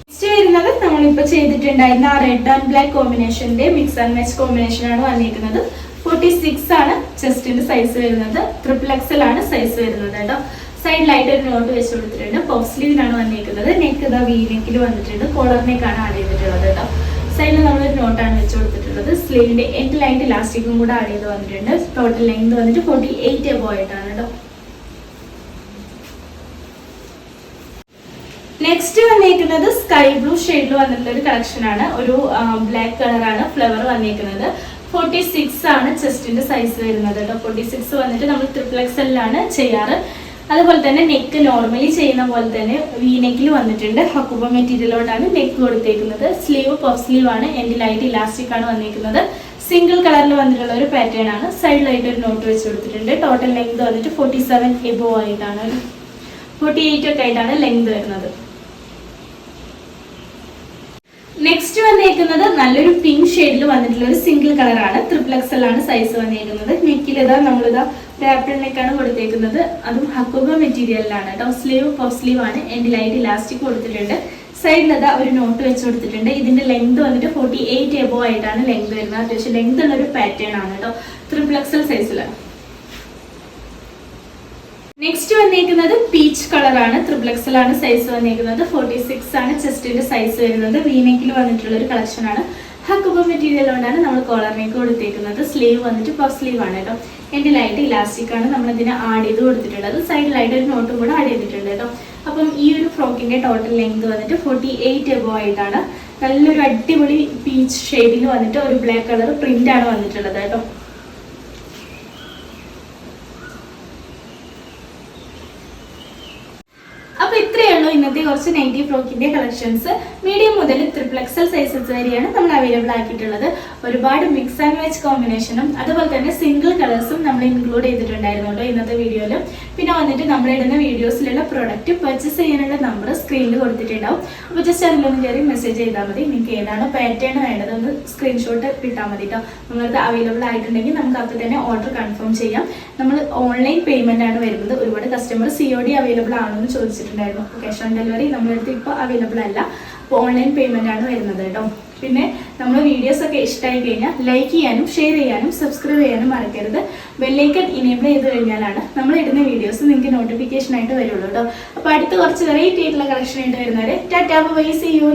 നെക്സ്റ്റ് വരുന്നത് നമ്മളിപ്പോ ചെയ്തിട്ടുണ്ടായിരുന്ന ആ റെഡ് ആൻഡ് ബ്ലാക്ക് കോമ്പിനേഷന്റെ മിക്സ് ആൻഡ് മാച്ച് കോമ്പിനേഷൻ ആണ് വന്നിരിക്കുന്നത്. ഫോർട്ടി സിക്സ് ആണ് ചെസ്റ്റിന്റെ സൈസ് വരുന്നത്. ട്രിപ്പിൾ എക്സൽ ആണ് സൈസ് വരുന്നത് കേട്ടോ സൈഡിലായിട്ട് ഒരു നോട്ട് വെച്ച് കൊടുത്തിട്ടുണ്ട്. പോപ്പ് സ്ലീവിനാണ് വന്നിരിക്കുന്നത്. നെക്ക് ഇതാ വി നെക്കിൽ വന്നിട്ടുണ്ട്. കോളർ നെക്കാണ് ആഡ് ചെയ്തിട്ടുള്ളത് കേട്ടോ സൈഡിൽ നമ്മളൊരു നോട്ടാണ് വെച്ച് കൊടുത്തിട്ടുള്ളത്. സ്ലീവിന്റെ എൻഡ് ലൈന്റെ ഇലാസ്റ്റിക്കും കൂടെ ആഡ് ചെയ്ത് വന്നിട്ടുണ്ട്. ടോട്ടൽ ലെങ്ത് വന്നിട്ട് ഫോർട്ടി എയ്റ്റ് എബോ ആയിട്ടാണ് നെക്സ്റ്റ് വന്നേക്കുന്നത് സ്കൈ ബ്ലൂ ഷെയ്ഡിൽ വന്നിട്ടുള്ള ഒരു കളക്ഷൻ ആണ്. ഒരു ബ്ലാക്ക് കളറാണ് ഫ്ലവർ വന്നിരിക്കുന്നത് ഫോർട്ടി സിക്സ് ആണ് ചെസ്റ്റിന്റെ സൈസ് വരുന്നത് കേട്ടോ ഫോർട്ടി സിക്സ് വന്നിട്ട് നമ്മൾ ട്രിപ്ലക്സലിലാണ് ചെയ്യാറ്. അതുപോലെ തന്നെ നെക്ക് നോർമലി ചെയ്യുന്ന പോലെ തന്നെ വി നെക്കിൽ വന്നിട്ടുണ്ട്. ഹക്കുബ മെറ്റീരിയലോടാണ് നെക്ക് കൊടുത്തേക്കുന്നത്. സ്ലീവ് പഫ് സ്ലീവ് ആണ്. എൻഡിലായിട്ട് ഇലാസ്റ്റിക് ആണ് വന്നിരിക്കുന്നത് സിംഗിൾ കളറിൽ വന്നിട്ടുള്ള ഒരു പാറ്റേൺ ആണ്. സൈഡിലായിട്ട് ഒരു നോട്ട് വെച്ച് കൊടുത്തിട്ടുണ്ട്. ടോട്ടൽ ലെങ്ത് വന്നിട്ട് ഫോർട്ടി സെവൻ എബോ ആയിട്ടാണ്. ഫോർട്ടി എയ്റ്റ് ഒക്കെ ആയിട്ടാണ് ലെങ്ത് വരുന്നത്. നെക്സ്റ്റ് വന്നേക്കുന്നത് നല്ലൊരു പിങ്ക് ഷെയ്ഡിൽ വന്നിട്ടുള്ള ഒരു സിംഗിൾ കളറാണ് ത്രിപ്ലക്സലാണ് സൈസ് വന്നേക്കുന്നത്. നെക്കിലിതാ നമ്മളിതാ റാപ്പിൾ നെക്കാണ് കൊടുത്തേക്കുന്നത്. അതും ഹക്കുബ മെറ്റീരിയലിലാണ്. കേട്ടോ സ്ലീവ് പഫ് സ്ലീവ് ആണ്. എന്റെ ലൈറ്റ് ഇലാസ്റ്റിക് കൊടുത്തിട്ടുണ്ട്. സൈഡിൽ ഒരു നോട്ട് വെച്ച് കൊടുത്തിട്ടുണ്ട്. ഇതിന്റെ ലെങ്ത് വന്നിട്ട് ഫോർട്ടി എയ്റ്റ് എബോ ആയിട്ടാണ് ലെങ്ത് വരുന്നത്. അത്യാവശ്യം ലെങ്ത് ഉള്ള ഒരു പാറ്റേൺ ആണ് കേട്ടോ. ത്രിപ്ലക്സൽ സൈസിലാണ് നെക്സ്റ്റ് വന്നേക്കുന്നത് പീച്ച് കളറാണ് ആണ്. സൈസ് വന്നേക്കുന്നത്. ഫോർട്ടി സിക്സ് ആണ് ചെസ്റ്റിന്റെ സൈസ് വരുന്നത്. വീനെക്കിൽ വന്നിട്ടുള്ള ഒരു കളക്ഷൻ ആണ്. ഹക്കുബ മെറ്റീരിയൽ കൊണ്ടാണ് നമ്മൾ കോളർ നെക്ക് കൊടുത്തേക്കുന്നത്. സ്ലീവ് വന്നിട്ട് പഫ് സ്ലീവ് ആണ് കേട്ടോ. എൻഡിലായിട്ട് ഇലാസ്റ്റിക് ആണ്. നമ്മൾ ഇതിനെ ആഡ് ചെയ്ത് കൊടുത്തിട്ടുള്ളത്. സൈഡിലായിട്ട് ഒരു നോട്ടും കൂടെ ആഡ് ചെയ്തിട്ടുണ്ട് കേട്ടോ. അപ്പം ഈ ഒരു ഫ്രോക്കിന്റെ ടോട്ടൽ ലെങ്ത് വന്നിട്ട് ഫോർട്ടി എയ്റ്റ് എബോ ആയിട്ടാണ്. നല്ലൊരു അടിപൊളി പീച്ച് ഷെയ്ഡിൽ വന്നിട്ട് ഒരു ബ്ലാക്ക് കളർ പ്രിന്റ് ആണ് വന്നിട്ടുള്ളത് കേട്ടോ. ഇത്രയേ ഉള്ളൂ കുറച്ച് നൈറ്റി ഫ്രോക്കിന്റെ കളക്ഷൻസ് മീഡിയം മുതൽ ത്രിപ്ലക്സൽ സൈസസ് വരെയാണ് നമ്മൾ അവൈലബിൾ ആക്കിയിട്ടുള്ളത്. ഒരുപാട് മിക്സ് ആൻഡ് മാച്ച് കോമ്പിനേഷനും അതുപോലെ തന്നെ സിംഗിൾ കളേഴ്സും നമ്മൾ ഇൻക്ലൂഡ് ചെയ്തിട്ടുണ്ടായിരുന്നു കേട്ടോ ഇന്നത്തെ വീഡിയോയിലും പിന്നെ വന്നിട്ട് നമ്മൾ ഇടുന്ന വീഡിയോസിലുള്ള പ്രൊഡക്റ്റ് പർച്ചേസ് ചെയ്യാനുള്ള നമ്പർ സ്ക്രീനിൽ കൊടുത്തിട്ടുണ്ടാവും. അപ്പോൾ ജസ്റ്റ് അതിലൊന്ന് കയറി മെസ്സേജ് ചെയ്താൽ മതി. നിങ്ങൾക്ക് ഏതാണ് പാറ്റേൺ വേണ്ടത് ഒന്ന് സ്ക്രീൻഷോട്ട് കിട്ടാൽ മതി കേട്ടോ. നിങ്ങൾക്ക് അവൈലബിൾ ആയിട്ടുണ്ടെങ്കിൽ നമുക്ക് അപ്പോൾ തന്നെ ഓർഡർ കൺഫേം ചെയ്യാം. നമ്മൾ ഓൺലൈൻ പേയ്മെന്റ് ആണ് വരുന്നത്. ഒരുപാട് customer C O D available ആണോ എന്ന് ചോദിച്ചിട്ടുണ്ടായിരുന്നു. ക്യാഷ് ഓൺ ഡെലിവറി നമ്മളടുത്ത് ഇപ്പോൾ അവൈലബിൾ അല്ല. അപ്പോൾ ഓൺലൈൻ പേയ്മെന്റ് ആണ് വരുന്നത് കേട്ടോ. പിന്നെ നമ്മൾ വീഡിയോസ് ഒക്കെ ഇഷ്ടമായി കഴിഞ്ഞാൽ ലൈക്ക് ചെയ്യാനും ഷെയർ ചെയ്യാനും സബ്സ്ക്രൈബ് ചെയ്യാനും മറക്കരുത്. ബെല്ലൈക്കൺ ഇനേബിൾ ചെയ്ത് കഴിഞ്ഞാലാണ് നമ്മൾ ഇടുന്ന വീഡിയോസ് നിങ്ങൾക്ക് നോട്ടിഫിക്കേഷൻ ആയിട്ട് വരുള്ളൂ കേട്ടോ. അപ്പോൾ അടുത്ത കുറച്ച് വെറൈറ്റി ആയിട്ടുള്ള കളക്ഷൻ ആയിട്ട് വരുന്നവരെ ടാറ്റാ ബൈ സി യു